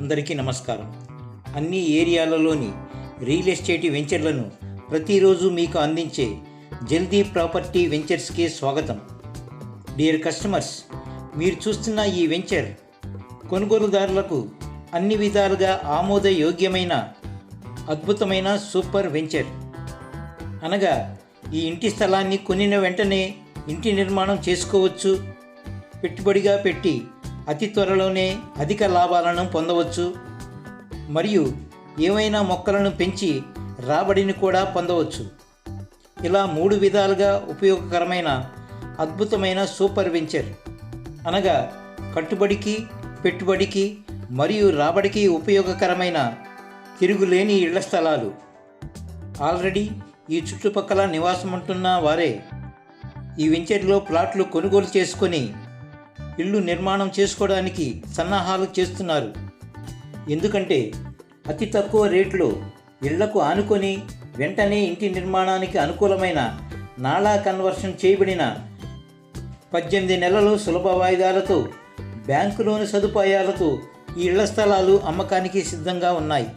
అందరికీ నమస్కారం. అన్ని ఏరియాలలోని రియల్ ఎస్టేట్ వెంచర్లను ప్రతిరోజు మీకు అందించే జల్దీ ప్రాపర్టీ వెంచర్స్కి స్వాగతం. డియర్ కస్టమర్స్ మీరు చూస్తున్న ఈ వెంచర్ కొనుగోలుదారులకు అన్ని విధాలుగా ఆమోదయోగ్యమైన అద్భుతమైన సూపర్ వెంచర్. అనగా ఈ ఇంటి స్థలాన్ని కొనిన వెంటనే ఇంటి నిర్మాణం చేసుకోవచ్చు. పెట్టుబడిగా పెట్టి అతి త్వరలోనే అధిక లాభాలను పొందవచ్చు. మరియు ఏవైనా మొక్కలను పెంచి రాబడిని కూడా పొందవచ్చు. ఇలా మూడు విధాలుగా ఉపయోగకరమైన అద్భుతమైన సూపర్ వెంచర్. అనగా కట్టుబడికి పెట్టుబడికి మరియు రాబడికి ఉపయోగకరమైన తిరుగులేని ఇళ్ళ స్థలాలు. ఆల్రెడీ ఈ చుట్టుపక్కల నివాసం ఉంటున్న వారే ఈ వెంచర్లో ప్లాట్లు కొనుగోలు చేసుకొని ఇళ్ళు నిర్మాణం చేసుకోవడానికి సన్నాహాలు చేస్తున్నారు. ఎందుకంటే అతి తక్కువ రేట్లో ఇళ్ళకు ఆనుకొని వెంటనే ఇంటి నిర్మాణానికి అనుకూలమైన నాళా కన్వర్షన్ చేయబడిన పద్దెనిమిది నెలలు సులభ వాయిదాలతో బ్యాంకు లోను సదుపాయాలతో ఈ ఇళ్ళ స్థలాలు అమ్మకానికి సిద్ధంగా ఉన్నాయి.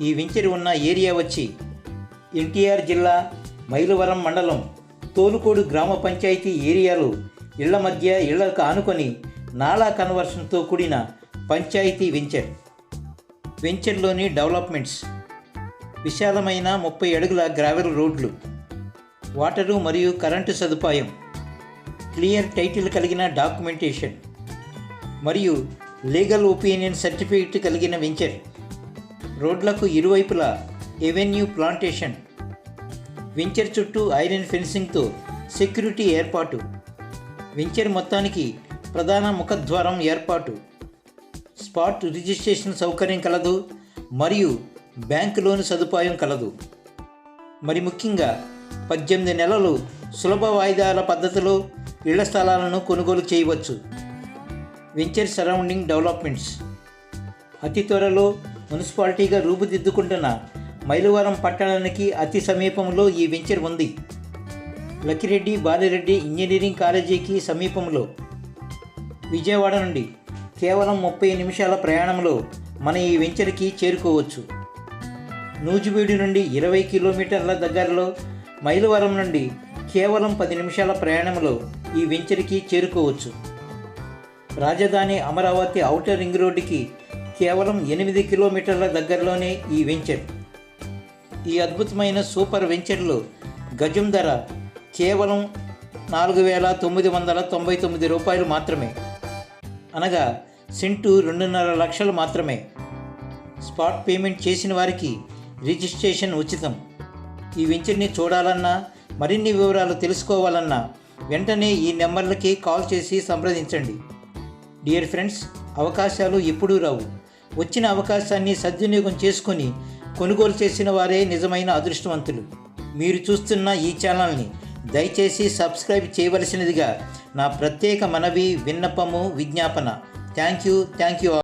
ఈ వెంచర్ ఉన్న ఏరియా వచ్చి ఎన్టీఆర్ జిల్లా మైలవరం మండలం తోలుకోడు గ్రామ పంచాయతీ ఏరియాలో ఇళ్ళ మధ్య ఇళ్ళకు ఆనుకొని నాలా కన్వర్షన్తో కూడిన పంచాయతీ వెంచర్ వెంచర్లోని డెవలప్మెంట్స్ విశాలమైన ముప్పై అడుగుల గ్రావెల్ రోడ్లు వాటరు మరియు కరెంటు సదుపాయం క్లియర్ టైటిల్ కలిగిన డాక్యుమెంటేషన్ మరియు లీగల్ ఒపీనియన్ సర్టిఫికేట్ కలిగిన వెంచర్ రోడ్లకు ఇరువైపులా ఎవెన్యూ ప్లాంటేషన్ వెంచర్ చుట్టూ ఐరన్ ఫెన్సింగ్తో సెక్యూరిటీ ఏర్పాటు. వెంచర్ మొత్తానికి ప్రధాన ముఖద్వారం ఏర్పాటు. స్పాట్ రిజిస్ట్రేషన్ సౌకర్యం కలదు మరియు బ్యాంక్ లోన్ సదుపాయం కలదు. మరి ముఖ్యంగా పద్దెనిమిది నెలలు సులభ వాయిదాల పద్ధతిలో ఇళ్ళ స్థలాలను కొనుగోలు చేయవచ్చు. Venture surrounding developments. అతి త్వరలో మున్సిపాలిటీగా రూపుదిద్దుకుంటున్న మైలవరం పట్టణానికి అతి సమీపంలో ఈ వెంచర్ ఉంది. లక్కిరెడ్డి బాలిరెడ్డి ఇంజనీరింగ్ కాలేజీకి సమీపంలో విజయవాడ నుండి కేవలం ముప్పై నిమిషాల ప్రయాణంలో మన ఈ వెంచర్కి చేరుకోవచ్చు. నూజివీడు నుండి ఇరవై కిలోమీటర్ల దగ్గరలో మైలవరం నుండి కేవలం పది నిమిషాల ప్రయాణంలో ఈ వెంచర్కి చేరుకోవచ్చు. రాజధాని అమరావతి ఔటర్ రింగ్ రోడ్డుకి కేవలం ఎనిమిది కిలోమీటర్ల దగ్గరలోనే ఈ వెంచర్. ఈ అద్భుతమైన సూపర్ వెంచర్లో గజం ధర కేవలం నాలుగు వేల తొమ్మిది వందల తొంభై తొమ్మిది రూపాయలు మాత్రమే. అనగా సెంటు రెండున్నర లక్షలు మాత్రమే. స్పాట్ పేమెంట్ చేసిన వారికి రిజిస్ట్రేషన్ ఉచితం. ఈ వెంచర్ని చూడాలన్నా మరిన్ని వివరాలు తెలుసుకోవాలన్నా వెంటనే ఈ నెంబర్లకి కాల్ చేసి సంప్రదించండి. డియర్ ఫ్రెండ్స్ అవకాశాలు ఎప్పుడూ రావు. వచ్చిన అవకాశాన్ని సద్వినియోగం చేసుకొని కొనుగోలు చేసిన వారే నిజమైన అదృష్టవంతులు. మీరు చూస్తున్న ఈ ఛానల్ని దయచేసి సబ్స్క్రైబ్ చేయవలసినదిగా నా ప్రత్యేక మనవి విన్నపము విజ్ఞాపన. Thank you thank you